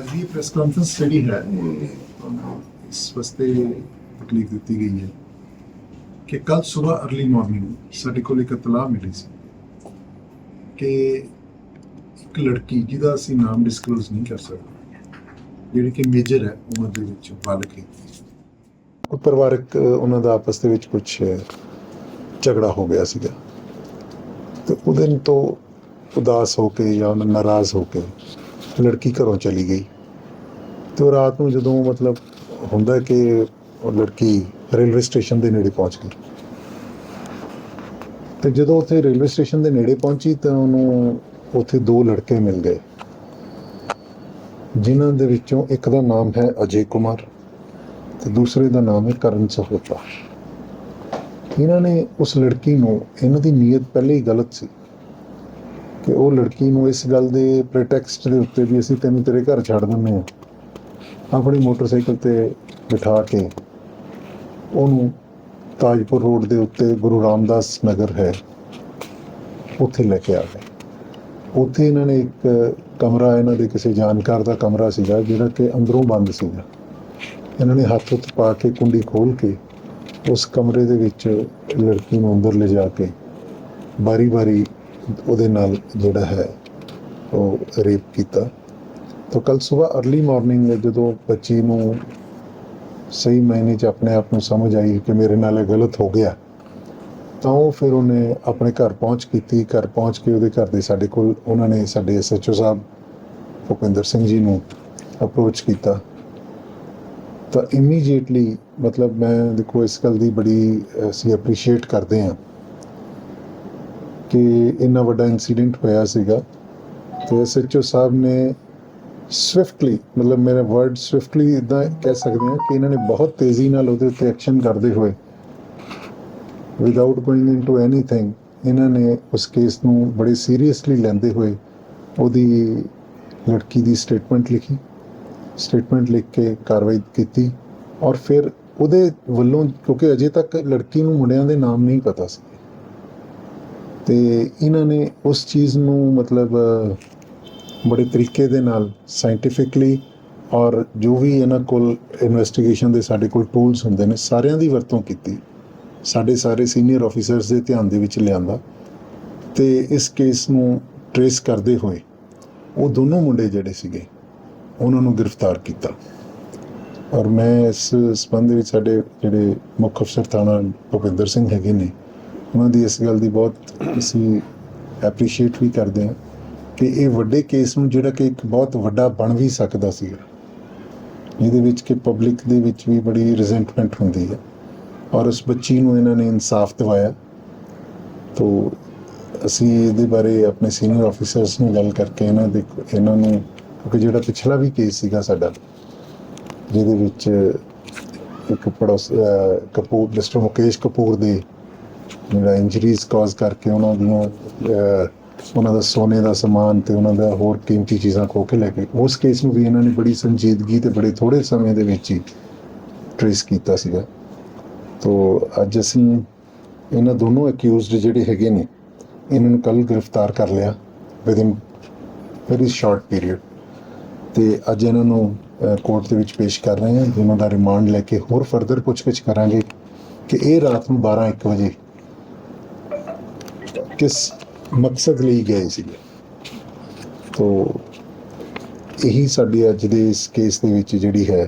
ਅੱਜ ਦੀ press conference ਜਿਹੜੀ ਹੈ, ਇਸ ਵਾਸਤੇ ਤਕਲੀਫ ਦਿੱਤੀ ਗਈ ਹੈ ਕਿ ਕੱਲ ਸਵੇਰ अर्ਲੀ ਮਾਰਨਿੰਗ ਸਾਡੇ ਕੋਲ ਇੱਕ ਇਤਲਾਹ ਮਿਲੀ ਸੀ ਕਿ ਇੱਕ ਲੜਕੀ ਜਿਹਦਾ ਅਸੀਂ ਨਾਮ ਡਿਸਕਲੋਜ਼ ਨਹੀਂ ਕਰ ਸਕਦੇ, ਜਿਹੜੀ ਕਿ ਮੇਜਰ ਹੈ, ਉਮਰ ਦੇ ਵਿੱਚ ਬਾਲਕ ਹੈ। ਕੋਈ ਪਰਿਵਾਰਕ ਉਹਨਾਂ ਦਾ ਆਪਸ ਦੇ ਵਿੱਚ ਕੁਝ ਝਗੜਾ ਹੋ ਗਿਆ ਸੀਗਾ। ਤੇ ਉਹਦੇ ਤੋਂ ਉਦਾਸ ਹੋ ਕੇ ਜਾਂ ਉਹਨਾਂ ਨਾਰਾਜ਼ ਹੋ ਕੇ ਲੜਕੀ ਘਰੋਂ ਚਲੀ ਗਈ। ਤੇ ਉਹ ਰਾਤ ਨੂੰ ਜਦੋਂ ਮਤਲਬ ਹੁੰਦਾ ਕਿ ਉਹ ਲੜਕੀ ਰੇਲਵੇ ਸਟੇਸ਼ਨ ਦੇ ਨੇੜੇ ਪਹੁੰਚ ਗਈ। ਤੇ ਜਦੋਂ ਉੱਥੇ ਰੇਲਵੇ ਸਟੇਸ਼ਨ ਦੇ ਨੇੜੇ ਪਹੁੰਚੀ ਤਾਂ ਉਹਨੂੰ ਉੱਥੇ ਦੋ ਲੜਕੇ ਮਿਲ ਗਏ, ਜਿਨ੍ਹਾਂ ਦੇ ਵਿੱਚੋਂ ਇੱਕ ਦਾ ਨਾਮ ਹੈ ਅਜੇ ਕੁਮਾਰ ਤੇ ਦੂਸਰੇ ਦਾ ਨਾਮ ਹੈ ਕਰਨ ਸਹੋਤਾ। ਇਹਨਾਂ ਨੇ ਉਸ ਲੜਕੀ ਨੂੰ, ਇਹਨਾਂ ਦੀ ਨੀਅਤ ਪਹਿਲੇ ਹੀ ਗਲਤ ਸੀ। ਕਿ ਉਹ ਲੜਕੀ ਨੂੰ ਇਸ ਗੱਲ ਦੇ ਪ੍ਰੈਟੈਕਸਟ ਦੇ ਉੱਤੇ ਵੀ ਅਸੀਂ ਤੈਨੂੰ ਤੇਰੇ ਘਰ ਛੱਡ ਦਿੰਦੇ ਹਾਂ। ਆਪਣੀ ਮੋਟਰਸਾਈਕਲ ਤੇ ਬਿਠਾ ਕੇ ਉਹਨੂੰ ਤਾਜਪੁਰ ਰੋਡ ਦੇ ਉੱਤੇ ਗੁਰੂ ਰਾਮਦਾਸ ਨਗਰ ਹੈ। ਉੱਥੇ ਲੈ ਕੇ ਆ ਗਏ। ਉੱਥੇ ਇਹਨਾਂ ਨੇ ਇੱਕ ਕਮਰਾ, ਇਹਨਾਂ ਦੇ ਕਿਸੇ ਜਾਣਕਾਰ ਦਾ ਕਮਰਾ ਸੀਗਾ ਜਿਹੜਾ ਕਿ ਅੰਦਰੋਂ ਬੰਦ ਸੀਗਾ। ਇਹਨਾਂ ਨੇ ਹੱਥ ਉੱਤ ਪਾ ਕੇ ਕੁੰਡੀ ਖੋਲ ਕੇ ਉਸ ਕਮਰੇ ਦੇ ਵਿੱਚ ਲੜਕੀ ਨੂੰ ਅੰਦਰ ਲਿਜਾ ਕੇ ਬਾਰੀ-ਬਾਰੀ ਉਹਦੇ ਨਾਲ ਜਿਹੜਾ ਹੈ ਉਹ ਰੇਪ ਕੀਤਾ। ਤਾਂ ਕੱਲ ਸਵੇਰ अर्ਲੀ ਮਾਰਨਿੰਗ ਜਦੋਂ ਬੱਚੀ ਨੂੰ ਸਹੀ ਮਾਇਨੇ 'ਚ ਆਪਣੇ ਆਪ ਨੂੰ ਸਮਝ ਆਈ ਕਿ ਮੇਰੇ ਨਾਲ ਇਹ ਗਲਤ ਹੋ ਗਿਆ, ਤਾਂ ਉਹ ਫਿਰ ਉਹਨੇ ਆਪਣੇ ਘਰ ਪਹੁੰਚ ਕੀਤੀ। ਘਰ ਪਹੁੰਚ ਕੇ ਉਹਦੇ ਘਰ ਦੇ ਸਾਡੇ ਕੋਲ ਉਹਨਾਂ ਨੇ ਸਾਡੇ ਐਸਐਚਓ ਸਾਹਿਬ ਭੁਪਿੰਦਰ ਸਿੰਘ ਜੀ ਨੂੰ ਅਪਰੋਚ ਕੀਤਾ। ਤਾਂ ਇਮੀਡੀਏਟਲੀ ਮਤਲਬ ਮੈਂ ਦੇਖੋ ਇਸ ਗੱਲ ਦੀ ਬੜੀ, ਅਸੀਂ ਅਪਰੀਸ਼ੀਏਟ ਕਰਦੇ ਹਾਂ। ਕਿ ਇੰਨਾ ਵੱਡਾ ਇਨਸੀਡੈਂਟ ਹੋਇਆ ਸੀਗਾ। ਤੇ ਐਸਐਚਓ ਸਾਹਿਬ ਨੇ ਸਵਿਫਟਲੀ ਮਤਲਬ ਮੇਰਾ ਵਰਡ ਸਵਿਫਟਲੀ ਇਦਾਂ ਕਹਿ ਸਕਦੇ ਹਾਂ ਕਿ ਇਹਨਾਂ ਨੇ ਬਹੁਤ ਤੇਜ਼ੀ ਨਾਲ ਉਹਦੇ ਉੱਤੇ ਐਕਸ਼ਨ ਕਰਦੇ ਹੋਏ ਵਿਦਆਊਟ ਗੋਇੰਗ ਇਨਟੂ ਐਨੀਥਿੰਗ ਇਹਨਾਂ ਨੇ ਉਸ ਕੇਸ ਨੂੰ ਬੜੇ ਸੀਰੀਅਸਲੀ ਲੈਂਦੇ ਹੋਏ ਉਹਦੀ ਲੜਕੀ ਦੀ ਸਟੇਟਮੈਂਟ ਲਿਖੀ। ਸਟੇਟਮੈਂਟ ਲਿਖ ਕੇ ਕਾਰਵਾਈ ਕੀਤੀ ਔਰ ਫਿਰ ਉਹਦੇ ਵੱਲੋਂ ਕਿਉਂਕਿ ਅਜੇ ਤੱਕ ਲੜਕੀ ਨੂੰ ਮੁੰਡਿਆਂ ਦੇ ਨਾਮ ਨਹੀਂ ਪਤਾ ਸੀ। ਤੇ ਇਹਨਾਂ ਨੇ ਉਸ ਚੀਜ਼ ਨੂੰ ਮਤਲਬ ਬੜੇ ਤਰੀਕੇ ਦੇ ਨਾਲ ਸਾਇੰਟੀਫਿਕਲੀ ਔਰ ਜੋ ਵੀ ਇਹਨਾਂ ਕੋਲ ਇਨਵੈਸਟੀਗੇਸ਼ਨ ਦੇ ਸਾਡੇ ਕੋਲ ਟੂਲਸ ਹੁੰਦੇ ਨੇ, ਸਾਰਿਆਂ ਦੀ ਵਰਤੋਂ ਕੀਤੀ। ਸਾਡੇ ਸਾਰੇ ਸੀਨੀਅਰ ਆਫੀਸਰਸ ਦੇ ਧਿਆਨ ਦੇ ਵਿੱਚ ਲਿਆਂਦਾ ਤੇ ਇਸ ਕੇਸ ਨੂੰ ਟਰੇਸ ਕਰਦੇ ਹੋਏ ਉਹ ਦੋਨੋਂ ਮੁੰਡੇ ਜਿਹੜੇ ਸੀਗੇ, ਉਹਨਾਂ ਨੂੰ ਗ੍ਰਿਫਤਾਰ ਕੀਤਾ। ਔਰ ਮੈਂ ਇਸ ਸੰਬੰਧ ਵਿੱਚ ਸਾਡੇ ਜਿਹੜੇ ਮੁੱਖ ਅਫਸਰ ਥਾਣਾ ਭੁਪਿੰਦਰ ਸਿੰਘ ਹੈਗੇ ਨੇ ਉਹਨਾਂ ਦੀ ਇਸ ਗੱਲ ਦੀ ਬਹੁਤ ਅਸੀਂ ਐਪਰੀਸ਼ੀਏਟ ਵੀ ਕਰਦੇ ਹਾਂ ਕਿ ਇਹ ਵੱਡੇ ਕੇਸ ਨੂੰ ਜਿਹੜਾ ਕਿ ਇੱਕ ਬਹੁਤ ਵੱਡਾ ਬਣ ਵੀ ਸਕਦਾ ਸੀ ਜਿਹਦੇ ਵਿੱਚ ਕਿ ਪਬਲਿਕ ਦੇ ਵਿੱਚ ਵੀ ਬੜੀ ਰਿਜ਼ੈਂਟਮੈਂਟ ਹੁੰਦੀ ਹੈ ਔਰ ਉਸ ਬੱਚੀ ਨੂੰ ਇਹਨਾਂ ਨੇ ਇਨਸਾਫ ਦਿਵਾਇਆ। ਤੋ ਅਸੀਂ ਇਹਦੇ ਬਾਰੇ ਆਪਣੇ ਸੀਨੀਅਰ ਆਫੀਸਰਸ ਨੂੰ ਗੱਲ ਕਰਕੇ ਇਹਨਾਂ ਦੇ ਇਹਨਾਂ ਨੂੰ ਕਿਉਂਕਿ ਜਿਹੜਾ ਪਿਛਲਾ ਵੀ ਕੇਸ ਸੀਗਾ ਸਾਡਾ, ਜਿਹਦੇ ਵਿੱਚ ਇੱਕ ਪੜੋਸ ਕਪੂਰ ਮਿਸਟਰ ਮੁਕੇਸ਼ ਕਪੂਰ ਦੇ ਜਿਹੜਾ ਇੰਜਰੀਜ਼ ਕਾਜ਼ ਕਰਕੇ ਉਹਨਾਂ ਦੀਆਂ ਉਹਨਾਂ ਦਾ ਸੋਨੇ ਦਾ ਸਮਾਨ ਤੇ ਉਹਨਾਂ ਦਾ ਹੋਰ ਕੀਮਤੀ ਚੀਜ਼ਾਂ ਖੋ ਕੇ ਲੈ ਕੇ ਉਸ ਕੇਸ ਨੂੰ ਵੀ ਇਹਨਾਂ ਨੇ ਬੜੀ ਸੰਜੀਦਗੀ ਤੇ ਬੜੇ ਥੋੜੇ ਸਮੇਂ ਦੇ ਵਿੱਚ ਹੀ ਟ੍ਰੇਸ ਕੀਤਾ ਸੀਗਾ। ਤੋ ਅੱਜ ਅਸੀਂ ਇਹਨਾਂ ਦੋਨੋਂ ਅਕਿਊਜ਼ਡ ਜਿਹੜੇ ਹੈਗੇ ਨੇ, ਇਹਨਾਂ ਨੂੰ ਕੱਲ ਗ੍ਰਿਫਤਾਰ ਕਰ ਲਿਆ ਵਿਦਿਨ ਵੈਰੀ ਸ਼ਾਰਟ ਪੀਰੀਅਡ ਤੇ ਅੱਜ ਇਹਨਾਂ ਨੂੰ ਕੋਰਟ ਦੇ ਵਿੱਚ ਪੇਸ਼ ਕਰ ਰਹੇ ਹਾਂ। ਦੋਨਾਂ ਦਾ ਰਿਮਾਂਡ ਲੈ ਕੇ ਹੋਰ ਫਰਦਰ ਪੁੱਛਗਿੱਛ ਕਰਾਂਗੇ ਕਿ ਇਹ ਰਾਤ ਨੂੰ 12 1 ਵਜੇ ਕਿਸ ਮਕਸਦ ਲਈ ਗਏ ਸੀਗੇ? ਤੋ ਇਹੀ ਸਾਡੀ ਅੱਜ ਦੇ ਇਸ ਕੇਸ ਦੇ ਵਿੱਚ ਜਿਹੜੀ ਹੈ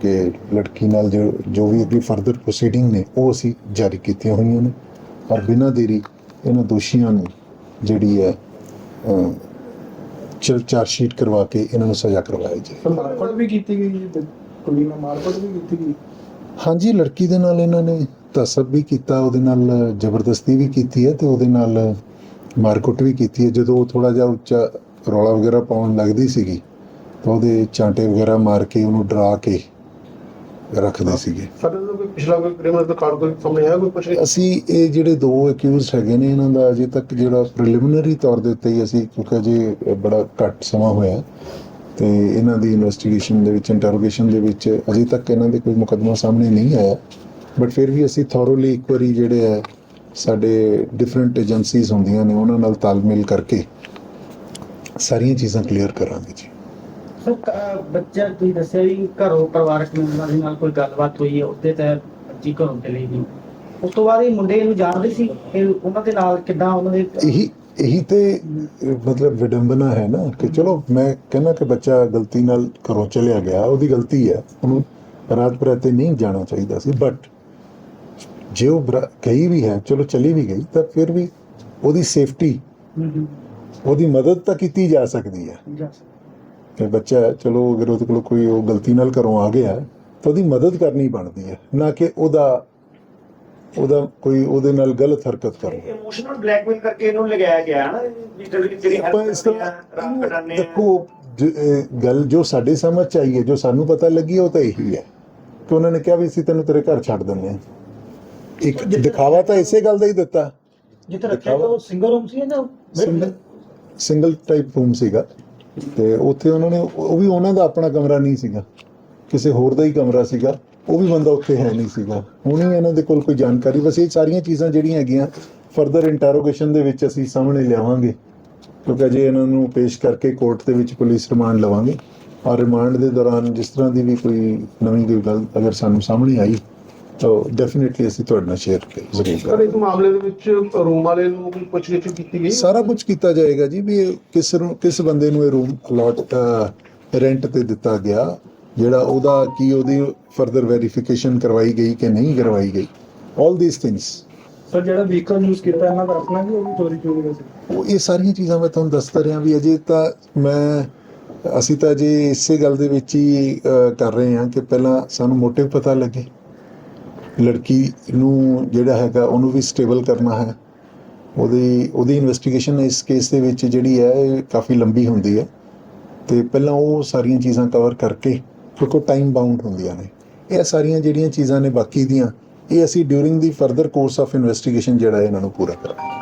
ਕਿ ਲੜਕੀ ਨਾਲ ਜੋ ਜੋ ਵੀ ਅੱਗੇ ਫਰਦਰ ਪ੍ਰੋਸੀਡਿੰਗ ਨੇ ਉਹ ਅਸੀਂ ਜਾਰੀ ਕੀਤੀਆਂ ਹੋਈਆਂ ਨੇ। ਔਰ ਬਿਨਾਂ ਦੇਰੀ ਇਹਨਾਂ ਦੋਸ਼ੀਆਂ ਨੂੰ ਜਿਹੜੀ ਹੈ ਚਲ ਚਾਰਜ ਸ਼ੀਟ ਕਰਵਾ ਕੇ ਇਹਨਾਂ ਨੂੰ ਸਜ਼ਾ ਕਰਵਾਈ ਜਾਏ। ਮਾਰਪਟ ਵੀ ਕੀਤੀ ਗਈ ਕੁੜੀ ਨਾਲ ਮਾਰਪਟ ਵੀ ਕੀਤੀ ਗਈ ਹਾਂਜੀ ਲੜਕੀ ਦੇ ਨਾਲ ਇਹਨਾਂ ਨੇ ਤਸਬ ਵੀ ਕੀਤਾ ਉਹਦੇ ਨਾਲ ਜ਼ਬਰਦਸਤੀ ਵੀ ਕੀਤੀ ਹੈ ਤੇ ਉਹਦੇ ਨਾਲ ਮਾਰਕੁੱਟ ਵੀ ਕੀਤੀ ਹੈ। ਜਦੋਂ ਉਹ ਥੋੜਾ ਜਿਹਾ ਉੱਚਾ ਰੌਲਾ ਵਗੈਰਾ ਪਾਉਣ ਲੱਗਦੀ ਸੀਗੀ ਤਾਂ ਉਹਦੇ ਚਾਂਟੇ ਵਗੈਰਾ ਮਾਰ ਕੇ ਉਹਨੂੰ ਡਰਾ ਕੇ ਰੱਖਦੇ ਸੀਗੇ। ਸਾਡੇ ਤੋਂ ਕੋਈ ਪਿਛਲਾ ਕੋਈ ਕ੍ਰਿਮੀਨਲ ਰਿਕਾਰਡ ਕੋਈ ਸਾਹਮਣੇ ਆਇਆ ਕੋਈ ਕੁਛ? ਅਸੀਂ ਇਹ ਜਿਹੜੇ ਦੋ ਅਕਿਊਜ਼ਡ ਹੈਗੇ ਨੇ ਇਹਨਾਂ ਦਾ ਅਜੇ ਤੱਕ ਜਿਹੜਾ ਪ੍ਰੀਲਿਮਿਨਰੀ ਤੌਰ ਦੇ ਉੱਤੇ ਹੀ ਅਸੀਂ ਕਿਉਂਕਿ ਅਜੇ ਬੜਾ ਘੱਟ ਸਮਾਂ ਹੋਇਆ ਤੇ ਇਹਨਾਂ ਦੀ ਇਨਵੈਸਟੀਗੇਸ਼ਨ ਦੇ ਵਿੱਚ ਇੰਟਰੋਗੇਸ਼ਨ ਦੇ ਵਿੱਚ ਅਜੇ ਤੱਕ ਇਹਨਾਂ ਦੇ ਕੋਈ ਮੁਕੱਦਮਾ ਸਾਹਮਣੇ ਨਹੀਂ ਆਇਆ। ਬਟ ਫਿਰ ਵੀ ਅਸੀਂ ਥੋਰੋਲੀ ਇੱਕ ਵਾਰੀ ਜਿਹੜੇ ਹੈ ਸਾਡੇ ਡਿਫਰੈਂਟ ਏਜੰਸੀਜ਼ ਹੁੰਦੀਆਂ ਨੇ ਉਹਨਾਂ ਨਾਲ ਤਾਲਮੇਲ ਕਰਕੇ ਸਾਰੀਆਂ ਚੀਜ਼ਾਂ ਕਲੀਅਰ ਕਰਾਂਗੇ ਜੀ। ਬੱਚਾ ਤੁਸੀਂ ਦੱਸਿਆ ਵੀ ਘਰੋਂ ਪਰਿਵਾਰਕ ਮੈਂਬਰਾਂ ਦੇ ਨਾਲ ਕੋਈ ਗੱਲਬਾਤ ਹੋਈ ਹੈ ਉਹਦੇ ਤਹਿਤ ਬੱਚੀ ਘਰੋਂ ਚਲੀ ਗਈ। ਉਸ ਤੋਂ ਬਾਅਦ ਇਹ ਮੁੰਡੇ ਨੂੰ ਜਾਣਦੇ ਸੀ ਇਹ ਉਹਨਾਂ ਦੇ ਨਾਲ ਕਿੱਦਾਂ ਉਹਨਾਂ ਦੇ ਇਹੀ ਇਹੀ ਤੇ ਅਹ, ਮਤਲਬ ਵਿਡੰਬਨਾ ਹੈ ਨਾ ਕਿ ਚਲੋ ਮੈਂ ਕਹਿੰਦਾ ਕਿ ਬੱਚਾ ਗਲਤੀ ਨਾਲ ਘਰੋਂ ਚਲਿਆ ਗਿਆ ਉਹਦੀ ਗਲਤੀ ਹੈ ਉਹਨੂੰ ਰਾਤ ਬਰਾਤੇ ਨਹੀਂ ਜਾਣਾ ਚਾਹੀਦਾ ਸੀ ਬਟ ਜੇ ਉਹ ਗਈ ਵੀ ਹੈ ਚਲੋ ਚਲੀ ਵੀ ਗਈ ਤਾਂ ਫਿਰ ਵੀ ਉਹਦੀ ਸੇਫਟੀ ਉਹਦੀ ਮਦਦ ਤਾਂ ਕੀਤੀ ਜਾ ਸਕਦੀ ਹੈ। ਕਿ ਬੱਚਾ ਚਲੋ ਅਗਰ ਉਹਦੇ ਕੋਲ ਕੋਈ ਉਹ ਗਲਤੀ ਨਾਲ ਘਰੋਂ ਆ ਗਿਆ ਤਾਂ ਉਹਦੀ ਮਦਦ ਕਰਨੀ ਬਣਦੀ ਹੈ ਨਾ ਕਿ ਉਹਦਾ ਉਹਦਾ ਕੋਈ ਉਹਦੇ ਨਾਲ ਗਲਤ ਹਰਕਤ ਕਰਨਾ। ਇਮੋਸ਼ਨਲ ਬਲੈਕਮੇਲ ਕਰਕੇ ਇਹਨੂੰ ਲਗਾਇਆ ਗਿਆ ਨਾ ਵੀ ਜਿਹੜੀ ਜਿਹੜੀ ਆਪਾਂ ਇਸ ਤਰ੍ਹਾਂ ਦੇਖੋ ਗੱਲ ਜੋ ਸਾਡੇ ਸਮਝ ਚ ਆਈ ਹੈ ਜੋ ਸਾਨੂੰ ਪਤਾ ਲੱਗੀ ਹੈ, ਉਹ ਤਾਂ ਇਹੀ ਹੈ। ਕਿ ਉਹਨਾਂ ਨੇ ਕਿਹਾ ਵੀ ਅਸੀਂ ਤੈਨੂੰ ਤੇਰੇ ਘਰ ਛੱਡ ਦਿੰਦੇ ਹਾਂ। ਇੱਕ ਦਿਖਾਵਾ ਤਾਂ ਇਸੇ ਗੱਲ ਦਾ ਹੀ ਦਿੱਤਾ। ਜਿੱਥੇ ਰੱਖਿਆ ਤਾਂ ਉਹ ਸਿੰਗਲ ਰੂਮ ਸੀ ਜਾਂ ਸਿੰਗਲ ਸਿੰਗਲ ਟਾਈਪ ਰੂਮ ਸੀਗਾ। ਤੇ ਉੱਥੇ ਉਹਨਾਂ ਨੇ ਉਹ ਵੀ ਉਹਨਾਂ ਦਾ ਆਪਣਾ ਕਮਰਾ ਨਹੀਂ ਸੀਗਾ। ਕਿਸੇ ਹੋਰ ਦਾ ਹੀ ਕਮਰਾ ਸੀਗਾ। ਉਹ ਵੀ ਬੰਦਾ ਉੱਥੇ ਹੈ ਨਹੀਂ ਸੀਗਾ। ਹੁਣੀ ਇਹਨਾਂ ਦੇ ਕੋਲ ਕੋਈ ਜਾਣਕਾਰੀ ਬਸ ਇਹ ਸਾਰੀਆਂ ਚੀਜ਼ਾਂ ਜਿਹੜੀਆਂ ਹੈਗੀਆਂ ਫਰਦਰ ਇੰਟਰੋਗੇਸ਼ਨ ਦੇ ਵਿੱਚ ਅਸੀਂ ਸਾਹਮਣੇ ਲਿਆਵਾਂਗੇ। ਕਿਉਂਕਿ ਅਜੇ ਇਹਨਾਂ ਨੂੰ ਪੇਸ਼ ਕਰਕੇ ਕੋਰਟ ਦੇ ਵਿੱਚ ਪੁਲਿਸ ਰਿਮਾਂਡ ਲਵਾਂਗੇ। ਔਰ ਰਿਮਾਂਡ ਦੇ ਦੌਰਾਨ ਜਿਸ ਤਰ੍ਹਾਂ ਦੀ ਵੀ ਕੋਈ ਨਵੀਂ ਕੋਈ ਗੱਲ ਅਗਰ ਸਾਨੂੰ ਸਾਹਮਣੇ ਆਈ ਤਾਂ ਡੈਫੀਨਿਟਲੀ ਅਸੀਂ ਤੁਹਾਡੇ ਨਾਲ ਸ਼ੇਅਰ ਜ਼ਰੂਰ ਸਰ ਕਰਾਂਗੇ। ਇਸ ਮਾਮਲੇ ਦੇ ਵਿੱਚ ਰੂਮ ਵਾਲੇ ਨੂੰ ਵੀ ਪੁੱਛਗਿੱਛ ਕੀਤੀ ਗਈ? ਸਾਰਾ ਕੁਝ ਕੀਤਾ ਜਾਏਗਾ ਜੀ ਵੀ ਇਹ ਕਿਸ ਨੂੰ ਕਿਸ ਬੰਦੇ ਨੂੰ ਇਹ ਰੂਮ ਅਲਾਟ ਰੈਂਟ ਤੇ ਦਿੱਤਾ ਗਿਆ ਜਿਹੜਾ ਉਹਦਾ ਕੀ ਉਹਦੀ ਫਰਦਰ ਵੈਰੀਫਿਕੇਸ਼ਨ ਕਰਵਾਈ ਗਈ ਕਿ ਨਹੀਂ ਕਰਵਾਈ ਗਈ। ਆਲ ਥੀਸ ਥਿੰਗਸ ਸਰ ਜਿਹੜਾ ਵਹੀਕਲ ਯੂਜ਼ ਕੀਤਾ ਇਹਨਾਂ ਦਾ ਆਪਣਾ ਵੀ ਉਹ ਵੀ ਚੋਰੀ ਚੋਰੀ ਦਾ ਸੀ? ਉਹ ਇਹ ਸਾਰੀਆਂ ਚੀਜ਼ਾਂ ਮੈਂ ਤੁਹਾਨੂੰ ਦੱਸਦਾ ਰਿਹਾ ਵੀ ਅਜੇ ਤਾਂ ਮੈਂ ਅਸੀਂ ਤਾਂ ਅਜੇ ਇਸੇ ਗੱਲ ਦੇ ਵਿੱਚ ਹੀ ਕਰ ਰਹੇ ਹਾਂ ਕਿ ਪਹਿਲਾਂ ਸਾਨੂੰ ਮੋਟਿਵ ਪਤਾ ਲੱਗੇ। ਲੜਕੀ ਨੂੰ ਜਿਹੜਾ ਹੈਗਾ ਉਹਨੂੰ ਵੀ ਸਟੇਬਲ ਕਰਨਾ ਹੈ। ਉਹਦੀ ਉਹਦੀ ਇਨਵੈਸਟੀਗੇਸ਼ਨ ਇਸ ਕੇਸ ਦੇ ਵਿੱਚ ਜਿਹੜੀ ਹੈ, ਇਹ ਕਾਫੀ ਲੰਬੀ ਹੁੰਦੀ ਹੈ। ਤੇ ਪਹਿਲਾਂ ਉਹ ਸਾਰੀਆਂ ਚੀਜ਼ਾਂ ਕਵਰ ਕਰਕੇ ਕਿਉਂਕਿ ਟਾਈਮ ਬਾਉਂਡ ਹੁੰਦੀਆਂ ਨੇ। ਇਹ ਸਾਰੀਆਂ ਜਿਹੜੀਆਂ ਚੀਜ਼ਾਂ ਨੇ ਬਾਕੀ ਦੀਆਂ, ਇਹ ਅਸੀਂ during the further course of investigation ਜਿਹੜਾ ਹੈ, ਇਹਨਾਂ ਨੂੰ ਪੂਰਾ ਕਰਾਂਗੇ।